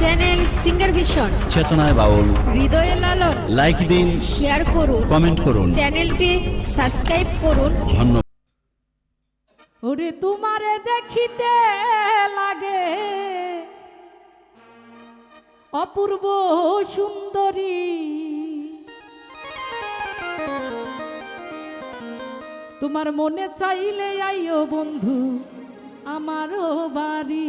Channel singer vision চেতনায় বাউল হৃদয়ে Lalon like দিন শেয়ার করুন. কমেন্ট করুন. চ্যানেলটি সাবস্ক্রাইব করুন. ধন্যবাদ। ওরে তোমারে দেখিতে লাগে। অপূর্ব সুন্দরী। তোমার মনে চাইলে আইও বন্ধু আমারও বাড়ি।